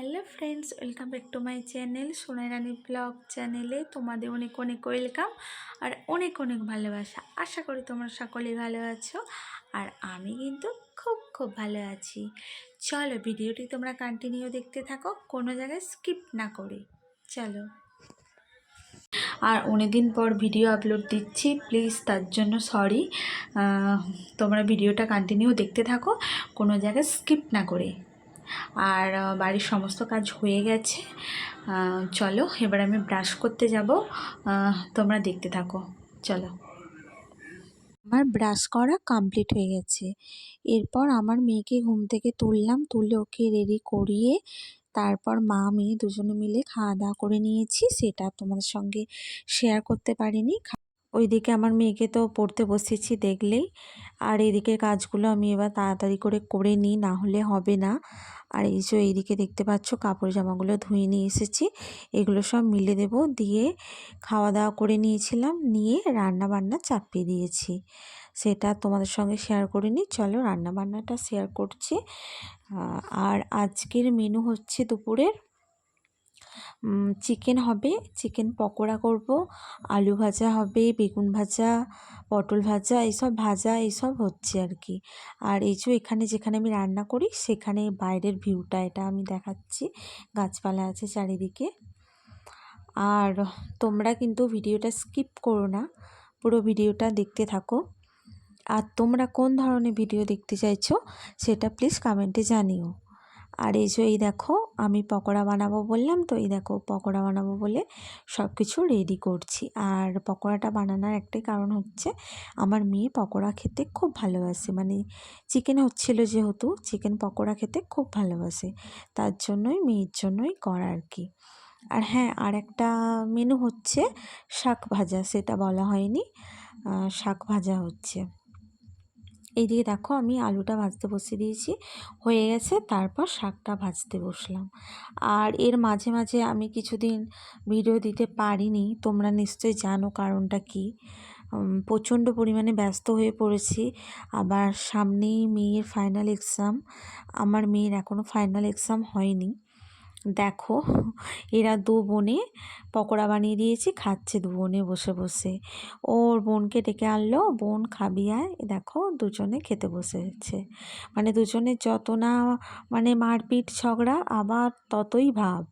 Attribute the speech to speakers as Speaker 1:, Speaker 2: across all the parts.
Speaker 1: Hello friends, welcome back to my channel Sonai Rani blog চ্যানেলে তোমাদের অনেক অনেক ওয়েলকাম আর অনেক অনেক ভালোবাসা। আশা করি তোমরা সকলেই ভালো আছো আর আমি কিন্তু খুব খুব ভালো আছি। চলো ভিডিওটি তোমরা কন্টিনিউ দেখতে থাকো, কোনো জায়গায় স্কিপ না করে। চলো। আর অনেকদিন পর ভিডিও আপলোড দিচ্ছি প্লিজ তার জন্য সরি তোমরা ভিডিওটা কন্টিনিউ দেখতে থাকো, কোনো জায়গায় স্কিপ না করে। আর বাড়ির সমস্ত কাজ হয়ে গেছে। চলো, এবার আমি ব্রাশ করতে যাব। তোমরা দেখতে থাকো। চলো। আমার ব্রাশ করা কমপ্লিট হয়ে গেছে। এরপর আমার মেয়েকে ঘুম থেকে তুললাম, তুলে ওকে রেডি করিয়ে তারপর মা, মেয়ে দুজনে মিলে খাওয়া দাওয়া করে নিয়েছি। সেটা তোমাদের সঙ্গে শেয়ার করতে পারিনি। ওইদিকে আমার মেয়েকে তো পড়তে বসেছি দেখলেই। আর এদিকের কাজগুলো আমি এবার তাড়াতাড়ি করে করে নিই, না হলে হবে না। আর এই যে এইদিকে দেখতে পাচ্ছ কাপড় জামাগুলো ধুয়ে নিয়ে এসেছি। এগুলো সব মিলে দেব, দিয়ে খাওয়া দাওয়া করে নিয়েছিলাম, নিয়ে রান্না বান্না চাপিয়ে দিয়েছি। সেটা তোমাদের সঙ্গে শেয়ার করে নিই। চলো রান্না বান্নাটা শেয়ার করছি। আর আজকের মেনু হচ্ছে দুপুরের চিকেন হবে চিকেন পকোড়া করব, আলু ভাজা হবে, বেগুন ভাজা, পটল ভাজা এইসব ভাজা এইসব হচ্ছে আর কি। আর এই যে এখানে যেখানে আমি রান্না করি, সেখানে বাইরের ভিউটা এটা আমি দেখাচ্ছি। গাছপালা আছে চারিদিকে। আর তোমরা কিন্তু ভিডিওটা স্কিপ করো না, পুরো ভিডিওটা দেখতে থাকো। আর তোমরা কোন ধরনের ভিডিও দেখতে চাইছো, সেটা প্লিজ কমেন্টে জানিও। আর এই যে, এই দেখো, আমি পকোড়া বানাবো বললাম, তো এই দেখো, পকোড়া বানাবো বলে সব কিছু রেডি করছি। আর পকোড়াটা বানানোর একটাই কারণ হচ্ছে, আমার মেয়ে পকোড়া খেতে খুব ভালোবাসে। মানে চিকেন হচ্ছিল যেহেতু চিকেন পকোড়া খেতে খুব ভালোবাসে। তার জন্যই, মেয়ের জন্যই করা আর কি। আর হ্যাঁ আর একটা মেনু হচ্ছে শাক ভাজা, সেটা বলা হয়নি। শাক ভাজা হচ্ছে। এইদিকে দেখো আমি আলুটা ভাজতে বসিয়ে দিয়েছি। হয়ে গেছে, তারপর শাকটা ভাজতে বসলাম। আর এর মাঝে মাঝে আমি কিছুদিন ভিডিও দিতে পারিনি, তোমরা নিশ্চয়ই জানো কারণটা কি। প্রচণ্ড পরিমাণে ব্যস্ত হয়ে পড়েছি। আবার সামনেই মেয়ের ফাইনাল এক্সাম আমার মেয়ের এখনও ফাইনাল এক্সাম হয়নি। দেখো, এরা দু বোনে পকোড়া বানিয়ে দিয়েছি, খাচ্ছে দু বোনে বসে বসে। ওর বোনকে ডেকে আনলো, বোন খাবি আয় দেখো দুজনে খেতে বসেছে। মানে দুজনে যত না মানে মারপিট ঝগড়া, আবার ততই ভাব।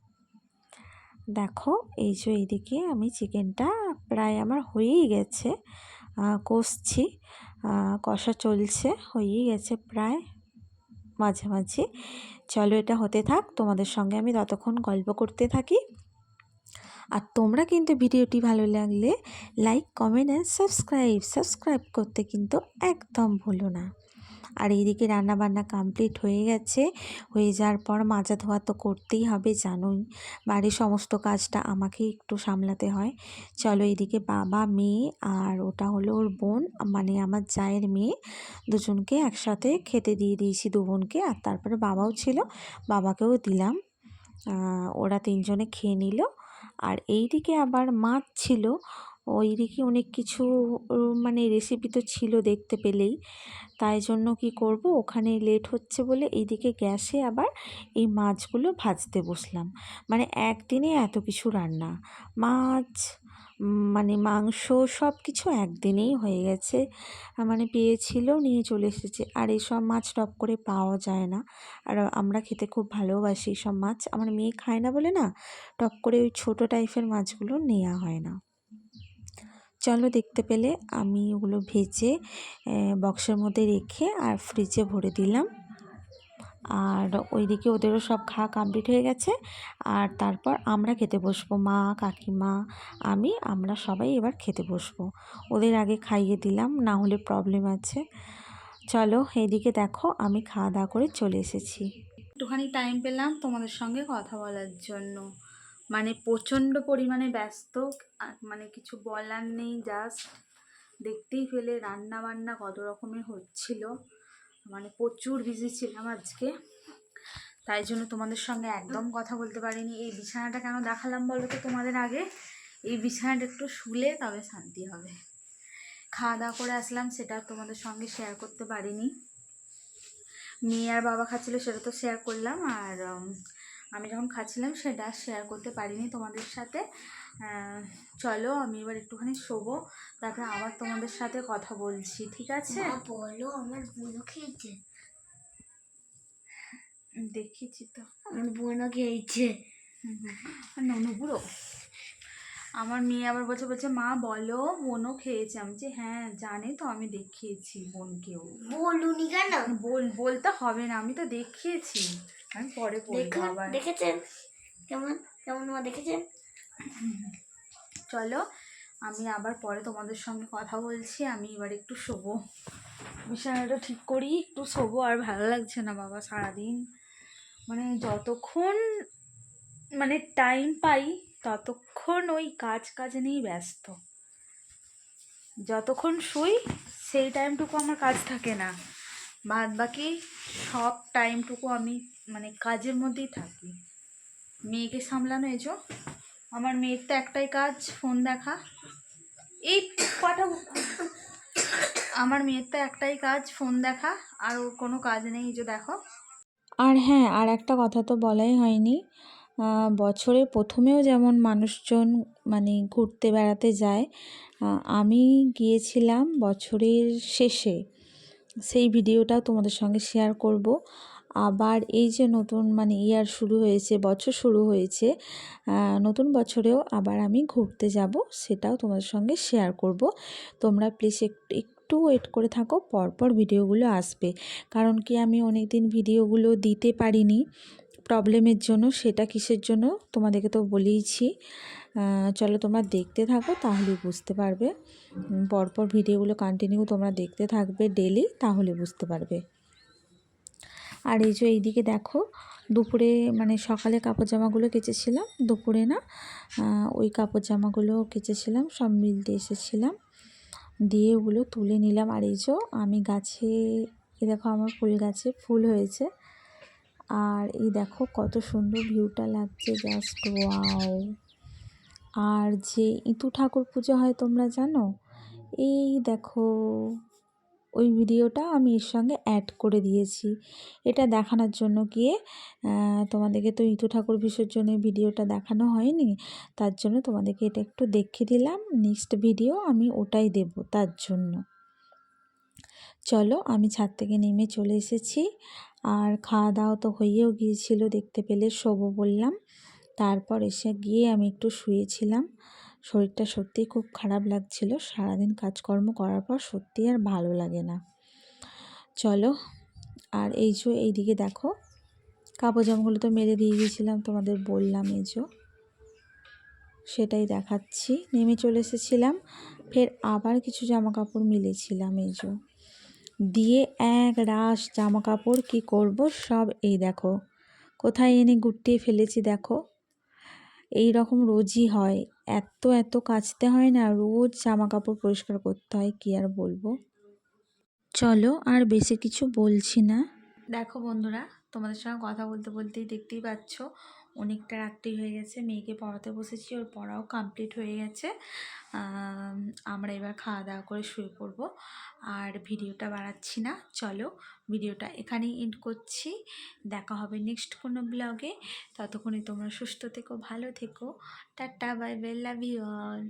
Speaker 1: দেখো, এই যে এইদিকে আমি চিকেনটা প্রায় আমার হয়েই গেছে কষছি কষা চলছে, হয়েই গেছে প্রায়। মাঝামাঝি চলো এটা হতে থাক, তোমাদের সঙ্গে আমি ততক্ষণ গল্প করতে থাকি। আর তোমরা কিন্তু ভিডিওটি ভালো লাগলে like comment and subscribe subscribe করতে কিন্তু একদম ভুলো না। আর এইদিকে রান্না বান্না কমপ্লিট হয়ে গেছে। হয়ে যাওয়ার পর মাজা ধোয়া তো করতেই হবে, জানোই। বাড়ির সমস্ত কাজটা আমাকেই একটু সামলাতে হয়। চলো এইদিকে বাবা, মেয়ে আর ওটা হলো ওর বোন মানে আমার জায়ের মেয়ে। দুজনকে একসাথে খেতে দিয়ে দিয়েছি, দু বোনকে। আর তারপরে বাবাও ছিল, বাবাকেও দিলাম। ওরা তিনজনে খেয়ে নিল। আর এইদিকে আবার মাছ ছিল ওইদিকে অনেক কিছু মানে রেসিপি তো ছিল দেখতে পেলেই। তাই জন্য কি করব? ওখানে লেট হচ্ছে বলে এইদিকে গ্যাসে আবার এই মাছগুলো ভাজতে বসলাম। মানে একদিনে এত কিছু রান্না। মাছ মানে মাংস সব কিছু একদিনেই হয়ে গেছে। মানে পেয়েছিল, নিয়ে চলে এসেছে। আর এইসব মাছ টপ করে পাওয়া যায় না। আর আমরা খেতে খুব ভালোবাসি এইসব মাছ। আমার মেয়ে খায় না বলে না, টপ করে ওই ছোটো টাইপের মাছগুলো নেওয়া হয় না। চলো দেখতে পেলে আমি ওগুলো ভেজে বক্সের মধ্যে রেখে আর ফ্রিজে ভরে দিলাম। আর ওইদিকে ওদেরও সব খাওয়া কমপ্লিট হয়ে গেছে। আর তারপর আমরা খেতে বসবো, মা, কাকিমা, আমি, আমরা সবাই এবার খেতে বসবো। ওদের আগে খাইয়ে দিলাম, না হলে প্রবলেম আছে। চলো এইদিকে দেখো, আমি খাওয়া দাওয়া করে চলে এসেছি। একটুখানি টাইম পেলাম তোমাদের সঙ্গে কথা বলার জন্য। মানে প্রচণ্ড পরিমাণে ব্যস্ত মানে কিছু বলার নেই জাস্ট দেখতেই পেলে রান্না বান্না কত রকমের হচ্ছিল। মানে প্রচুর বিজি ছিলাম আজকে। তাই জন্য তোমাদের সঙ্গে একদম কথা বলতে পারিনি। এই বিছানাটা কেন দেখালাম বলো তো তোমাদের আগে? এই বিছানাটা একটু শুলে তবে শান্তি হবে। খাওয়া দাওয়া করে আসলাম, সেটা তোমাদের সঙ্গে শেয়ার করতে পারিনি। মেয়ে আর বাবা খাচ্ছিলো, সেটা তো শেয়ার করলাম, আর
Speaker 2: আমি যখন খাচ্ছিলাম সেটা শেয়ার করতে পারিনি তোমাদের সাথে। চলো আমি এবার একটুখানি শোবো তারপরে আবার তোমাদের সাথে কথা বলছি ঠিক আছে?
Speaker 3: বলো আমার বোনও খেয়েছে?
Speaker 2: দেখিয়েছি তো।
Speaker 3: আমার বোনও খেয়েছে।
Speaker 2: আর ননু বুড়ো আমার মেয়ে আবার বলছে বলছে মা বলো বোনও খেয়েছে? আমি যে হ্যাঁ জানে তো আমি দেখিয়েছি বোনকেও।
Speaker 3: বলুনি কেন?
Speaker 2: বল বলতে হবে না আমি তো দেখিয়েছি। আমি পরে আবার।
Speaker 3: দেখেছেন? কেমন? কেমন মা দেখেছেন?
Speaker 2: চলো আমি আবার পরে তোমাদের সঙ্গে কথা বলছি আমি এবার একটু শোবো। বিছানাটা ঠিক করি একটু শোবো আর ভালো লাগছে না বাবা সারাদিন। মানে যতক্ষণ মানে টাইম পাই ততক্ষণ ওই কাজ কাজ নিয়েই ব্যস্ত। যতক্ষণ শুই সেই টাইমটুকু আমার কাজ থাকে না। বাদ বাকি সব টাইমটুকু আমি মানে কাজের মধ্যেই থাকি। মেয়েকে সামলানো এজো আমার মেয়ের তো একটাই কাজ ফোন দেখা। এই কটা আমার মেয়ের তো একটাই কাজ ফোন দেখা, আর ওর কোনো কাজ নেই, এই যে দেখো।
Speaker 1: আর হ্যাঁ আর একটা কথা তো বলাই হয়নি। বছরে প্রথমেও যেমন মানুষজন মানে ঘুরতে বেড়াতে যায় আমি গিয়েছিলাম বছরের শেষে। সেই ভিডিওটাও তোমাদের সঙ্গে শেয়ার করব। আবার এই যে নতুন মানে ইয়ার শুরু হয়েছে, বছর শুরু হয়েছে নতুন বছরেও আবার আমি ঘুরতে যাব, সেটাও তোমাদের সঙ্গে শেয়ার করব। তোমরা প্লিজ একটু একটু ওয়েট করে থাকো, পরপর ভিডিওগুলো আসবে। কারণ কি আমি অনেক দিন ভিডিওগুলো দিতে পারিনি প্রবলেমের জন্য, সেটা কিসের জন্য তোমাদেরকে তো বলেইছি। চলো তোমরা দেখতে থাকো, তাহলে বুঝতে পারবে। পরপর ভিডিওগুলো কন্টিনিউ তোমরা দেখতে থাকবে ডেলি তাহলে বুঝতে পারবে। আর এই যে এইদিকে দেখো, দুপুরে মানে সকালে কাপড় জামাগুলো কেচেছিলাম, দুপুরে না ওই কাপড় জামাগুলো কেচেছিলাম, সব মিলতে এসেছিলাম। দিয়ে ওগুলো তুলে নিলাম। আর এই যে আমি গাছে, এ দেখো আমার ফুল গাছে ফুল হয়েছে। আর এই দেখো কত সুন্দর ভিউটা লাগছে জাস্ট ওয়াও আর যে ইতু ঠাকুর পুজো হয় তোমরা জানো? এই দেখো ওই ভিডিওটা আমি এর সঙ্গে অ্যাড করে দিয়েছি। এটা দেখানোর জন্য গিয়ে তোমাদেরকে তো ইতু ঠাকুর বিসর্জনের ভিডিওটা দেখানো হয়নি, তার জন্য তোমাদেরকে এটা একটু দেখিয়ে দিলাম। নেক্সট ভিডিও আমি ওটাই দেব তার জন্য। চলো, আমি ছাদ থেকে নেমে চলে এসেছি। আর খাওয়া দাওয়া তো হয়েও গিয়েছিল, দেখতে পেলে শোবো বললাম। তারপর এসে গিয়ে আমি একটু শুয়েছিলাম। শরীরটা সত্যিই খুব খারাপ লাগছিল। সারাদিন কাজকর্ম করার পর সত্যি আর ভালো লাগে না। চলো, আর এই যে এইদিকে দেখো, কাপড় জামাগুলো তো মেরে দিয়ে গিয়েছিলাম, তোমাদের বললাম এই যে। সেটাই দেখাচ্ছি। নেমে চলে এসেছিলাম, ফের আবার কিছু জামা কাপড় মিলেছিলাম এই যে। দিয়ে এক রাশ জামা কাপড় কী করব সব এই দেখো। কোথায় এনে গুটিয়ে ফেলেছি দেখো। এই রকম রোজই হয়। এত এত কাচতে হয় না, রোজ জামা কাপড় পরিষ্কার করতে হয়, কি আর বলব? চলো, আর বেশি কিছু বলছি না।
Speaker 2: দেখো বন্ধুরা, তোমাদের সঙ্গে কথা বলতে, বলতেই দেখতেই পাচ্ছ। অনেকটা রাত্রি হয়ে গেছে, মেয়েকে পড়াতে বসেছি, ওর পড়াও কমপ্লিট হয়ে গেছে। আমরা এবার খাওয়া দাওয়া করে শুয়ে পড়ব। আর ভিডিওটা বাড়াচ্ছি না, চলো ভিডিওটা এখানেই এন্ড করছি। দেখা হবে নেক্সট কোনো ব্লগে ততক্ষণে তোমরা সুস্থ থেকো, ভালো থেকো। Tata bye bye love you all